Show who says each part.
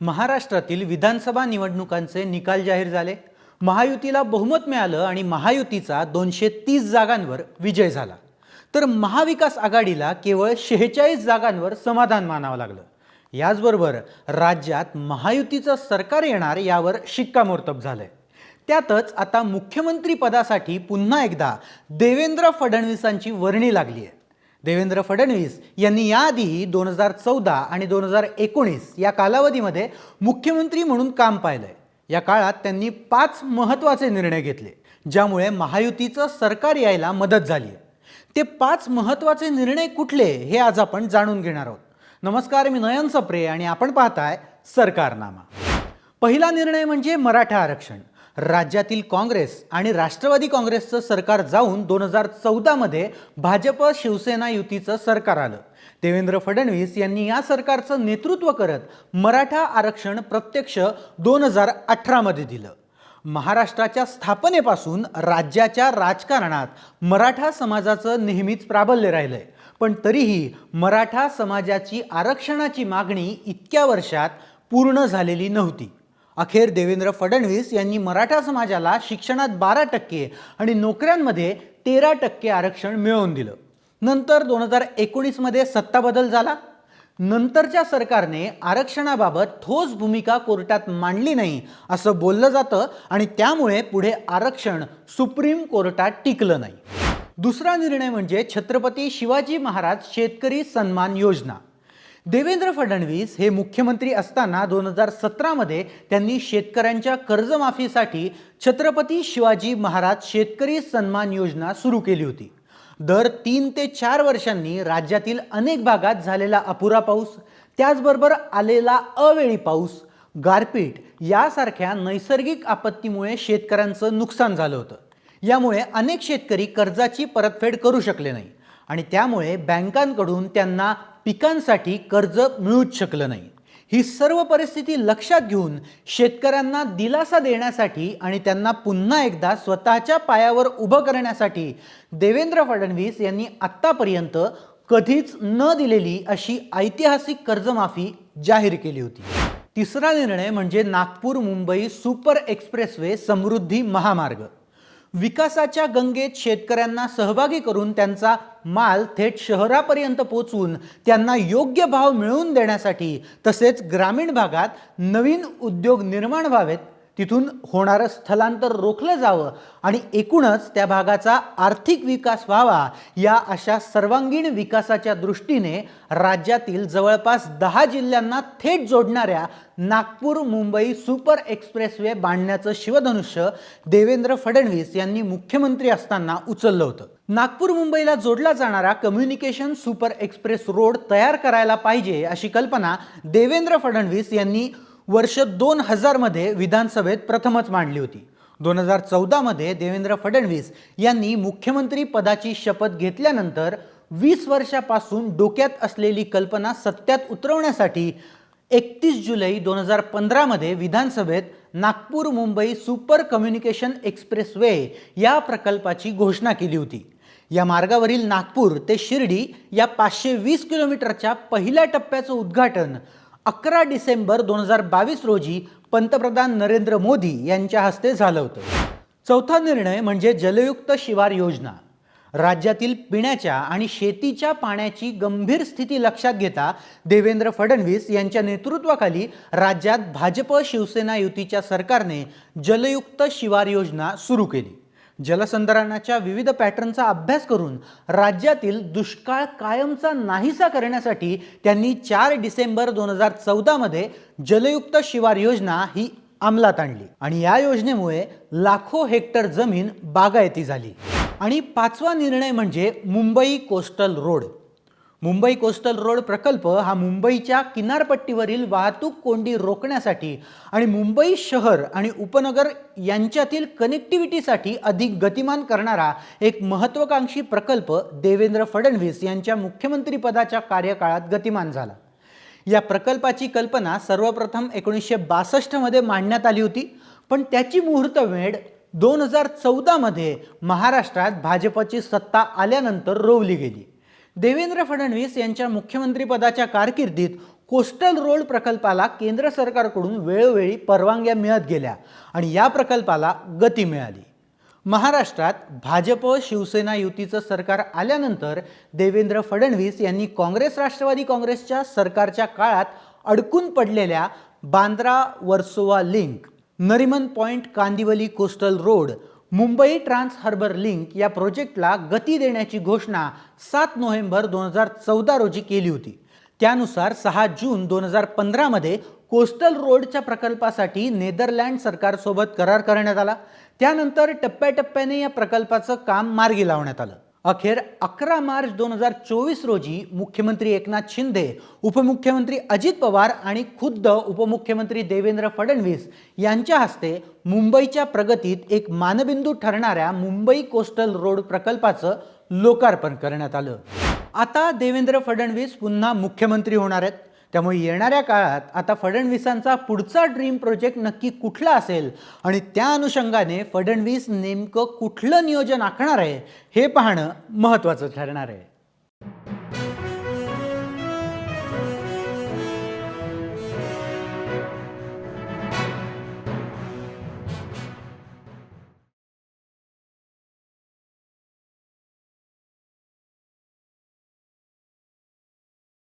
Speaker 1: महाराष्ट्रातील विधानसभा निवडणुकांचे निकाल जाहीर झाले. महायुतीला बहुमत मिळालं आणि महायुतीचा दोनशे तीस जागांवर विजय झाला. तर महाविकास आघाडीला केवळ शेहेचाळीस जागांवर समाधान मानावं लागलं. याचबरोबर राज्यात महायुतीचं सरकार येणार यावर शिक्कामोर्तब झालंय. त्यातच आता मुख्यमंत्री पदासाठी पुन्हा एकदा देवेंद्र फडणवीसांची वर्णी लागली आहे देवेंद्र फडणवीस यांनी याआधीही दोन हजार चौदा आणि दोन हजार एकोणीस या कालावधीमध्ये मुख्यमंत्री म्हणून काम पाहिलंय. या काळात त्यांनी पाच महत्त्वाचे निर्णय घेतले ज्यामुळे महायुतीचं सरकार यायला मदत झाली आहे ते पाच महत्त्वाचे निर्णय कुठले हे आज आपण जाणून घेणार आहोत. नमस्कार मी नयन सप्रे आणि आपण पाहताय सरकारनामा. पहिला निर्णय म्हणजे मराठा आरक्षण. राज्यातील काँग्रेस आणि राष्ट्रवादी काँग्रेसचं सरकार जाऊन दोन हजार चौदामध्ये भाजप शिवसेना युतीचं सरकार आलं. देवेंद्र फडणवीस यांनी या सरकारचं नेतृत्व करत मराठा आरक्षण प्रत्यक्ष दोन हजार अठरामध्ये दिलं. महाराष्ट्राच्या स्थापनेपासून राज्याच्या राजकारणात मराठा समाजाचं नेहमीच प्राबल्य राहिलंय. पण तरीही मराठा समाजाची आरक्षणाची मागणी इतक्या वर्षात पूर्ण झालेली नव्हती. अखेर देवेंद्र फडणवीस यांनी मराठा समाजाला शिक्षणात बारा टक्के आणि नोकऱ्यांमध्ये तेरा टक्के आरक्षण मिळवून दिलं. नंतर दोन हजार एकोणीसमध्ये सत्ता बदल झाला. नंतरच्या सरकारने आरक्षणाबाबत ठोस भूमिका कोर्टात मांडली नाही असं बोललं जातं आणि त्यामुळे पुढे आरक्षण सुप्रीम कोर्टात टिकलं नाही. दुसरा निर्णय म्हणजे छत्रपती शिवाजी महाराज शेतकरी सन्मान योजना. देवेंद्र फडणवीस हे मुख्यमंत्री असताना दोन हजार सतरामध्ये त्यांनी शेतकऱ्यांच्या कर्जमाफीसाठी छत्रपती शिवाजी महाराज शेतकरी सन्मान योजना सुरू केली होती. दर तीन ते चार वर्षांनी राज्यातील अनेक भागात झालेला अपुरा पाऊस त्याचबरोबर आलेला अवेळी पाऊस गारपीट यासारख्या नैसर्गिक आपत्तीमुळे शेतकऱ्यांचं नुकसान झालं होतं. यामुळे अनेक शेतकरी कर्जाची परतफेड करू शकले नाही आणि त्यामुळे बँकांकडून त्यांना पिकांसाठी कर्ज मिळूच शकलं नाही. ही सर्व परिस्थिती लक्षात घेऊन शेतकऱ्यांना दिलासा देण्यासाठी आणि त्यांना पुन्हा एकदा स्वतःच्या पायावर उभं करण्यासाठी देवेंद्र फडणवीस यांनी आत्तापर्यंत कधीच न दिलेली अशी ऐतिहासिक कर्जमाफी जाहीर केली होती. तिसरा निर्णय म्हणजे नागपूर मुंबई सुपर एक्सप्रेसवे समृद्धी महामार्ग. विकासाच्या गंगेत शेतकऱ्यांना सहभागी करून त्यांचा माल थेट शहरापर्यंत पोचवून त्यांना योग्य भाव मिळवून देण्यासाठी तसेच ग्रामीण भागात नवीन उद्योग निर्माण व्हावेत तिथून होणारं स्थलांतर रोखलं जावं आणि एकूणच त्या भागाचा आर्थिक विकास व्हावा या अशा सर्वांगीण विकासाच्या दृष्टीने राज्यातील जवळपास दहा जिल्ह्यांना थेट जोडणाऱ्या नागपूर मुंबई सुपर एक्सप्रेसवे बांधण्याचं शिवधनुष्य देवेंद्र फडणवीस यांनी मुख्यमंत्री असताना उचललं होतं. नागपूर मुंबईला जोडला जाणारा कम्युनिकेशन सुपर एक्सप्रेस रोड तयार करायला पाहिजे अशी कल्पना देवेंद्र फडणवीस यांनी वर्ष दोन हजारमध्ये विधानसभेत प्रथमच मांडली होती. दोन हजार चौदामध्ये देवेंद्र फडणवीस यांनी मुख्यमंत्री पदाची शपथ घेतल्यानंतर वीस वर्षापासून डोक्यात असलेली कल्पना सत्यात उतरवण्यासाठी एकतीस जुलै दोन हजार पंधरामध्ये विधानसभेत Nagpur Mumbai super communication express way या प्रकल्पाची घोषणा केली होती. या मार्गावरील नागपूर ते शिर्डी या पाचशे वीस किलोमीटरच्या पहिल्या टप्प्याचं उद्घाटन अकरा डिसेंबर दोन हजार बावीस रोजी पंतप्रधान नरेंद्र मोदी यांच्या हस्ते झालं होतं. चौथा निर्णय म्हणजे जलयुक्त शिवार योजना. राज्यातील पिण्याच्या आणि शेतीच्या पाण्याची गंभीर स्थिती लक्षात घेता देवेंद्र फडणवीस यांच्या नेतृत्वाखाली राज्यात भाजप शिवसेना युतीच्या सरकारने जलयुक्त शिवार योजना सुरू केली. जलसंधारणाच्या विविध पॅटर्नचा अभ्यास करून राज्यातील दुष्काळ कायमचा नाहीसा करण्यासाठी त्यांनी चार डिसेंबर दोन हजार चौदामध्ये जलयुक्त शिवार योजना ही अंमलात आणली. आणि या योजनेमुळे लाखो हेक्टर जमीन बागायती झाली. आणि पाचवा निर्णय म्हणजे Mumbai coastal road. Mumbai coastal road प्रकल्प हा मुंबईच्या किनारपट्टीवरील वाहतूक कोंडी रोखण्यासाठी आणि मुंबई शहर आणि उपनगर यांच्यातील कनेक्टिव्हिटीसाठी अधिक गतिमान करणारा एक महत्त्वाकांक्षी प्रकल्प देवेंद्र फडणवीस यांच्या मुख्यमंत्रीपदाच्या कार्यकाळात गतिमान झाला. या प्रकल्पाची कल्पना सर्वप्रथम एकोणीसशे बासष्टमध्ये मांडण्यात आली होती पण त्याची मुहूर्तमेढ दोन हजार चौदामध्ये महाराष्ट्रात भाजपची सत्ता आल्यानंतर रोवली गेली. देवेंद्र फडणवीस यांच्या मुख्यमंत्रीपदाच्या कारकिर्दीत कोस्टल रोड प्रकल्पाला केंद्र सरकारकडून वेळोवेळी परवानग्या मिळत गेल्या आणि या प्रकल्पाला गती मिळाली. महाराष्ट्रात भाजप शिवसेना युतीचं सरकार आल्यानंतर देवेंद्र फडणवीस यांनी काँग्रेस राष्ट्रवादी काँग्रेसच्या सरकारच्या काळात अडकून पडलेल्या Bandra Versova link Nariman point Kandivali coastal road Mumbai trans harbour link या प्रोजेक्टला गती देण्याची घोषणा सात नोव्हेंबर दोन हजार चौदा रोजी केली होती. त्यानुसार सहा जून दोन हजार पंधरामध्ये कोस्टल रोडच्या प्रकल्पासाठी नेदरलँड सरकारसोबत करार करण्यात आला. त्यानंतर टप्प्याटप्प्याने या प्रकल्पाचं काम मार्गी लावण्यात आलं. अखेर अकरा मार्च दोन हजार चोवीस रोजी मुख्यमंत्री एकनाथ शिंदे उपमुख्यमंत्री अजित पवार आणि खुद्द उपमुख्यमंत्री देवेंद्र फडणवीस यांच्या हस्ते मुंबईच्या प्रगतीत एक मानबिंदू ठरणाऱ्या मुंबई कोस्टल रोड प्रकल्पाचं लोकार्पण करण्यात आलं. आता देवेंद्र फडणवीस पुन्हा मुख्यमंत्री होणार आहेत. त्यामुळे येणाऱ्या काळात आता फडणवीसांचा पुढचा ड्रीम प्रोजेक्ट नक्की कुठला असेल? आणि त्या अनुषंगाने फडणवीस नेमकं कुठलं नियोजन आखणार आहे हे पाहणं महत्त्वाचं ठरणार आहे.